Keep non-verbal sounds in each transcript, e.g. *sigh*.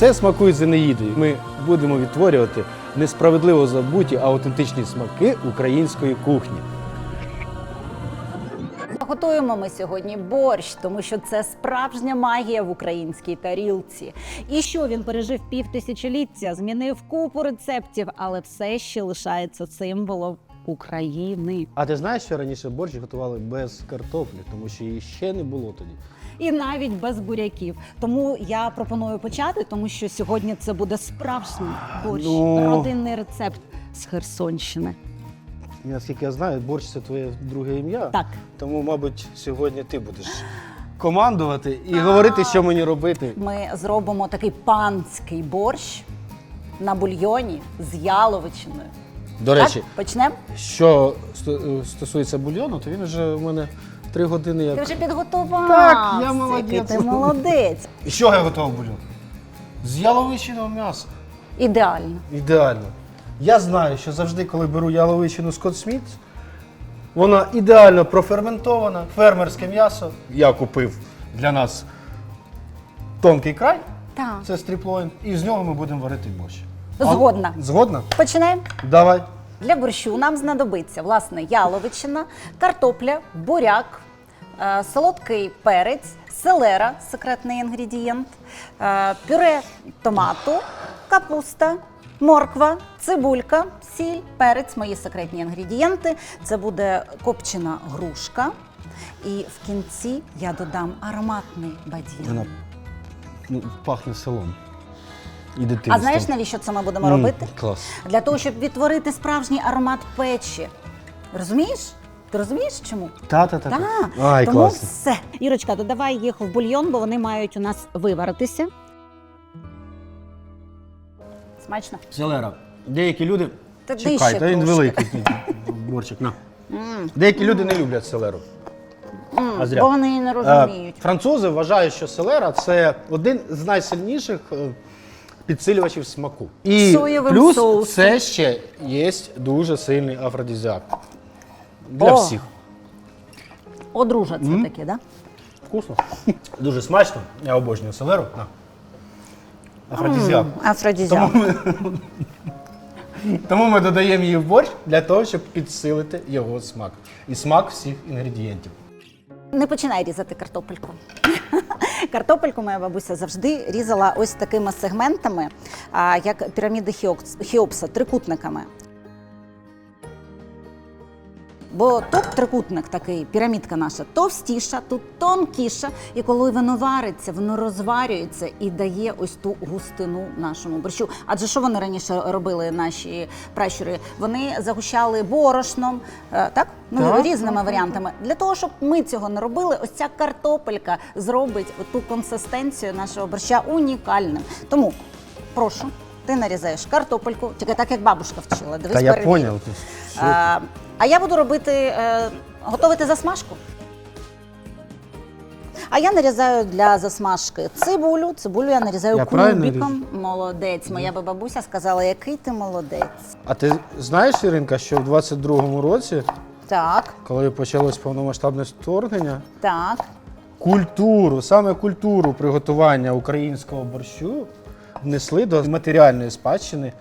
Це смакує Зинаїдою. Ми будемо відтворювати несправедливо забуті, а аутентичні смаки української кухні. Готуємо ми сьогодні борщ, тому що це справжня магія в українській тарілці. І що він пережив півтисячоліття, змінив купу рецептів, але все ще лишається символом України. А ти знаєш, що раніше борщ готували без картоплі, тому що її ще не було тоді. І навіть без буряків. Тому я пропоную почати, тому що сьогодні це буде справжній борщ, Ну. родинний рецепт з Херсонщини. І, наскільки я знаю, борщ це твоє друге ім'я. Так. Тому, мабуть, сьогодні ти будеш командувати і говорити, що мені робити. Ми зробимо такий панський борщ на бульйоні з яловичиною. До речі, Так, почнемо? що сто- стосується бульйону, то він вже в мене три години як. Ти вже підготував. Так, я молодець. Ти молодець. І що я готував бульйон? З яловичиного м'яса. Ідеально. Ідеально. Я знаю, що завжди, коли беру яловичину Scott Smith, вона ідеально проферментована, фермерське м'ясо. Я купив для нас тонкий край, Так. це стріплоін, і з нього ми будемо варити борщ. Згодна. А- Згодна? Починаємо. Давай. Для борщу нам знадобиться власне яловичина, картопля, буряк, е, солодкий перець, селера, секретний інгредієнт, е, пюре томату, капуста, морква, цибулька, сіль, перець, мої секретні інгредієнти. Це буде копчена грушка. І в кінці я додам ароматний бадьян. Вона ну, пахне селом. І дитинством. А знаєш, навіщо це ми будемо М, робити? Клас. Для того, щоб відтворити справжній аромат печі. Розумієш? Ти розумієш чому? Та-та-та. Так. Ай, Тому класно. все. Ірочка, додавай їх в бульйон, бо вони мають у нас виваритися. Смачно. Селера. Деякі люди. Та Чекай, та він трошки. великий. Борчик, на. Деякі люди не люблять селеру. А зря. Бо вони її не Е, розуміють. Французи вважають, що селера це один з найсильніших е, підсилювачів смаку. І Соєвим плюс соусом. це ще є дуже сильний афродизіак. Для О. всіх. Одружа це таке, да? Вкусно. *laughs* Дуже смачно. Я обожнюю селеру. На. Афродизіак. Афродізіак. Тому ми, *laughs* тому ми додаємо її в борщ для того, щоб підсилити його смак. І смак всіх інгредієнтів. Не починай різати картопельку. *laughs* Картопельку моя бабуся завжди різала ось такими сегментами, як піраміди Хіопса, трикутниками. Бо тут трикутник такий, пірамідка наша, товстіша, тут тонкіша. І коли воно вариться, воно розварюється і дає ось ту густину нашому борщу. Адже що вони раніше робили, наші пращури? Вони загущали борошном, е, так? Ну, Так, різними варіантами. Для того, щоб ми цього не робили, ось ця картопелька зробить ту консистенцію нашого борща унікальним. Тому прошу, ти нарізаєш картопельку, тільки так, як бабушка вчила. Дивись, Та я поняв. А, а я буду робити, е, готувати засмажку. А я нарізаю для засмажки цибулю. Цибулю я нарізаю Я правильно кубиком. Молодець. Моя бабуся сказала, який ти молодець. А ти знаєш, Іринка, що в 22-му році, Так, коли почалось повномасштабне вторгнення, так. культуру, саме культуру приготування українського борщу внесли до матеріальної спадщини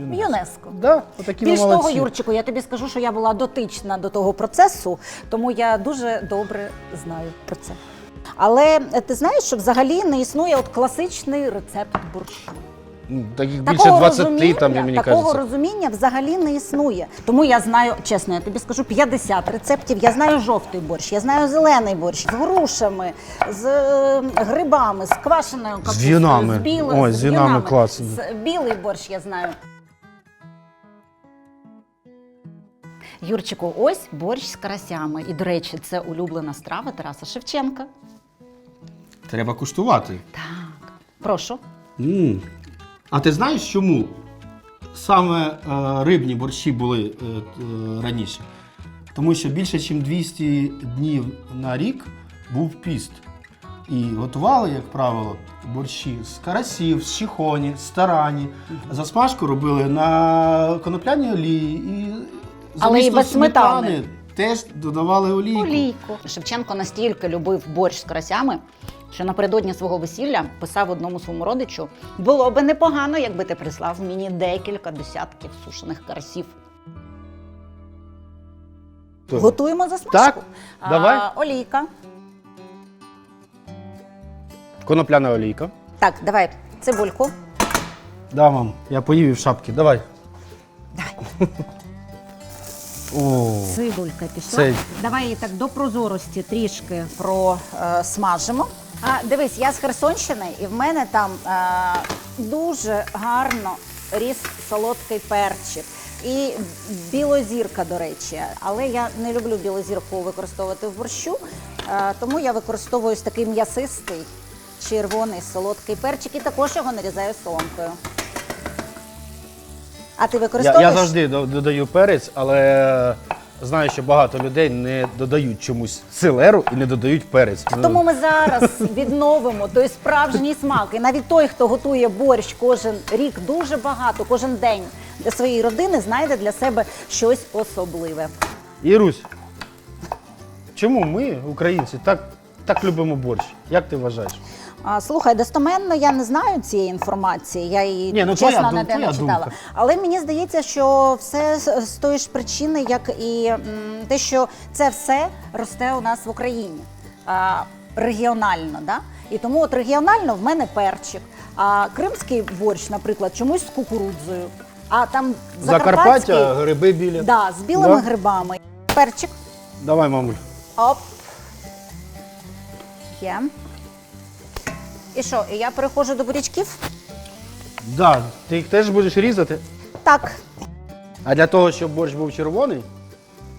ЮНЕСКО. ЮНЕСКо. Да, отакі ми Більш того. Юрчику, я тобі скажу, що я була дотична до того процесу, тому я дуже добре знаю про це. Але е, ти знаєш, що взагалі не існує от класичний рецепт борщу. Ну, Таких більше 20 там, мені такого кажеться. розуміння взагалі не існує. Тому я знаю, чесно, я тобі скажу 50 рецептів. Я знаю жовтий борщ, я знаю зелений борщ з грушами, з е, грибами, з квашеною капустою, вінами. з білим, Ой, з вінами класно. З білий борщ я знаю. Юрчику, ось борщ з карасями. І, до речі, це улюблена страва Тараса Шевченка. Треба куштувати. Так, прошу. М. А ти знаєш, чому саме е, рибні борщі були е, е, раніше? Тому що більше, ніж 200 днів на рік був піст. І готували, як правило, борщі з карасів, з чихоні, з тарані. Засмажку робили на конопляній олії і Але і без сметани. теж додавали олійку. Олійку. Шевченко настільки любив борщ з карасями, що напередодні свого весілля писав одному своєму родичу: було би непогано, якби ти прислав мені декілька десятків сушених карасів. Готуємо засмажку. Так, А, давай. олійка. Конопляна олійка. Так, давай цибульку. Да, мам, я поїв і в шапки. Давай. Давай. *laughs* О, Цибулька пішла. Це- Давай її так до прозорості трішки просмажимо. А дивись, я з Херсонщини, і в мене там е, дуже гарно ріс солодкий перчик. І білозірка, до речі. Але я не люблю білозірку використовувати в борщу, е, тому я використовую ось такий м'ясистий червоний солодкий перчик і також його нарізаю соломкою. А ти я, використовуєш? я завжди до- додаю перець, але знаю, що багато людей не додають чомусь селеру і не додають перець. Тому ми зараз відновимо той справжній смак. І навіть той, хто готує борщ кожен рік дуже багато, кожен день для своєї родини знайде для себе щось особливе. Ірусь, чому ми, українці, так, так любимо борщ? Як ти вважаєш? А, слухай, достоменно я не знаю цієї інформації. Я її Ні, ну, чесно твоя ніде дум- твоя не читала. думка. Але мені здається, що все з з тої ж причини, як і м, те, що це все росте у нас в Україні а, регіонально. Да? І тому от регіонально в мене перчик. А кримський борщ, наприклад, чомусь з кукурудзою. А там закарпатський Закарпаття, гриби білі. да, з білими Да? грибами. Перчик. Давай, мамуль. Оп. Є. І що, і я переходжу до бурячків? Да, ти їх теж будеш різати. Так. А для того, щоб борщ був червоний,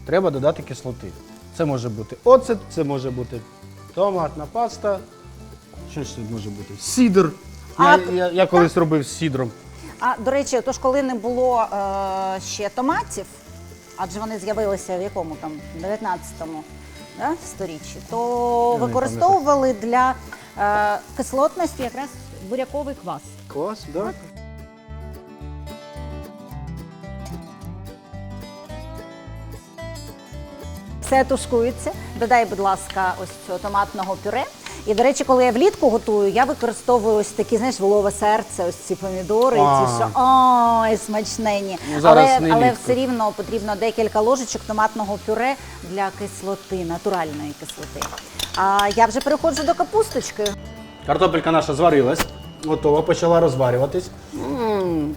треба додати кислоти. Це може бути оцет, це може бути томатна паста. Що ще може бути? Сідр. А, Я, я, я колись робив з сідром. А до речі, тож коли не було е, ще томатів, адже вони з'явилися в якому там 19-му да, сторіччі, то Я не використовували для кислотності якраз буряковий квас. Клас, так? Все тушкується. Додай, будь ласка, ось цього томатного пюре. І, до речі, коли я влітку готую, я використовую ось такі, знаєш, волове серце, ось ці помідори, і А. ці що ой, смачнені. Ну, зараз але, не але влітку. все рівно потрібно декілька ложечок томатного пюре для кислоти, натуральної кислоти. А я вже переходжу до капусточки. Картопелька наша зварилась, готова, почала розварюватись.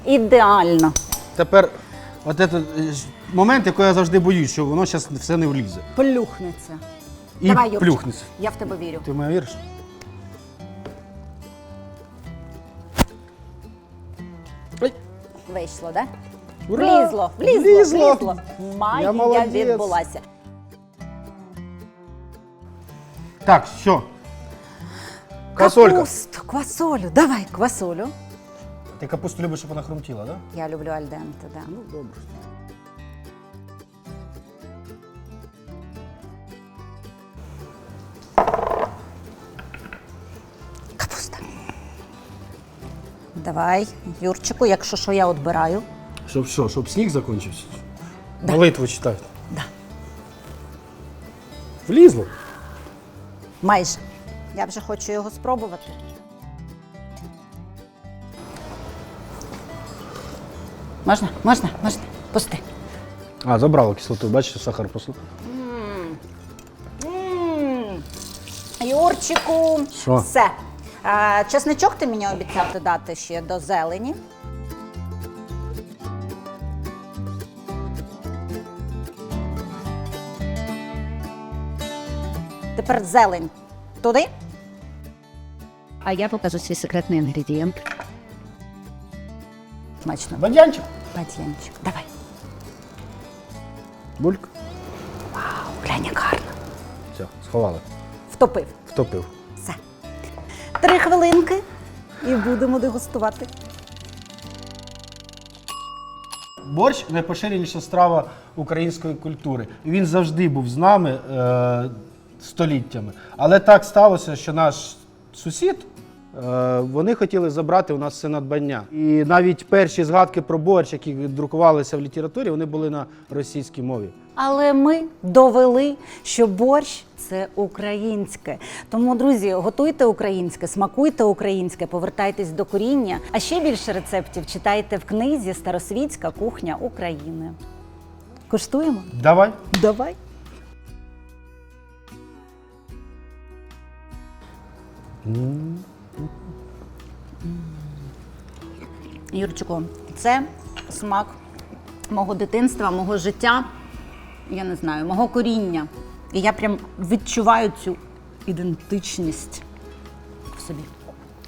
Ідеально. Тепер от це е, ж момент, який я завжди боюсь, що воно зараз все не влізе. Плюхнеться. І Давай, Юрчик, плюхнеться. Я в тебе вірю. Ти в мене віриш? Ой, Вийшло, да? Ура! Влізло, влізло, Влізло! влізло. Я Магія молодець. відбулася. Так, що? Квасолька. Капусту, квасолю. Давай квасолю. Ти капусту любиш, щоб вона хрумтіла, так? Да? Я люблю альденте, да. Ну, добре. Давай, Юрчику, якщо що, я відбираю. Щоб що, щоб сніг закінчився? Молитву читати. Да. Влізло. Майже. Я вже хочу його спробувати. Можна? Можна? Можна? Пусти. А, забрало кислоту, бачите, сахар послухав. Юрчику, Що? все. А, чесничок ти мені обіцяв додати ще до зелені. Тепер зелень. Туди? А я покажу свій секретний інгредієнт. Смачно. Бадянчик. Бадьянчик. Давай. Бульк. Вау, глянь, як гарно. Все, сховали. Втопив. Втопив. Хвилинки і будемо дегустувати. Борщ найпоширеніша страва української культури. Він завжди був з нами е, століттями. Але так сталося, що наш сусід Вони хотіли забрати у нас це надбання. І навіть перші згадки про борщ, які друкувалися в літературі, вони були на російській мові. Але ми довели, що борщ це українське. Тому, друзі, готуйте українське, смакуйте українське, повертайтесь до коріння. А ще більше рецептів читайте в книзі Старосвітська кухня України. Куштуємо? Давай. Давай. Юрчику, це смак мого дитинства, мого життя, я не знаю, мого коріння. І я прям відчуваю цю ідентичність в собі.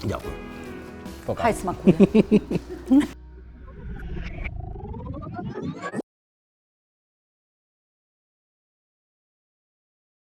Дякую. Пока. Хай смакує. *laughs*